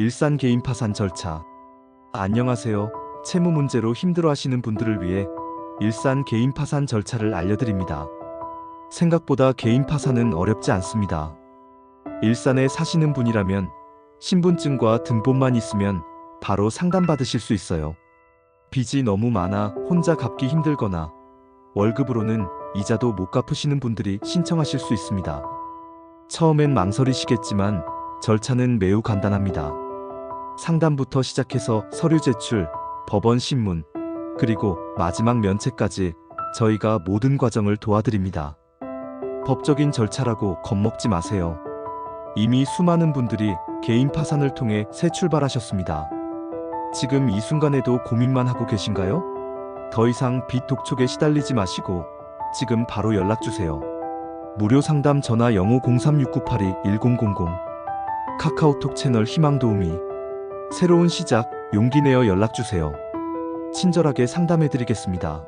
일산 개인 파산 절차. 안녕하세요. 채무 문제로 힘들어하시는 분들을 위해 일산 개인 파산 절차를 알려드립니다. 생각보다 개인 파산은 어렵지 않습니다. 일산에 사시는 분이라면 신분증과 등본만 있으면 바로 상담받으실 수 있어요. 빚이 너무 많아 혼자 갚기 힘들거나 월급으로는 이자도 못 갚으시는 분들이 신청하실 수 있습니다. 처음엔 망설이시겠지만 절차는 매우 간단합니다. 상담부터 시작해서 서류 제출, 법원 신문, 그리고 마지막 면책까지 저희가 모든 과정을 도와드립니다. 법적인 절차라고 겁먹지 마세요. 이미 수많은 분들이 개인 파산을 통해 새 출발하셨습니다. 지금 이 순간에도 고민만 하고 계신가요? 더 이상 빚 독촉에 시달리지 마시고 지금 바로 연락 주세요. 무료 상담 전화 050369821000 카카오톡 채널 희망도우미 새로운 시작 용기 내어 연락 주세요. 친절하게 상담해 드리겠습니다.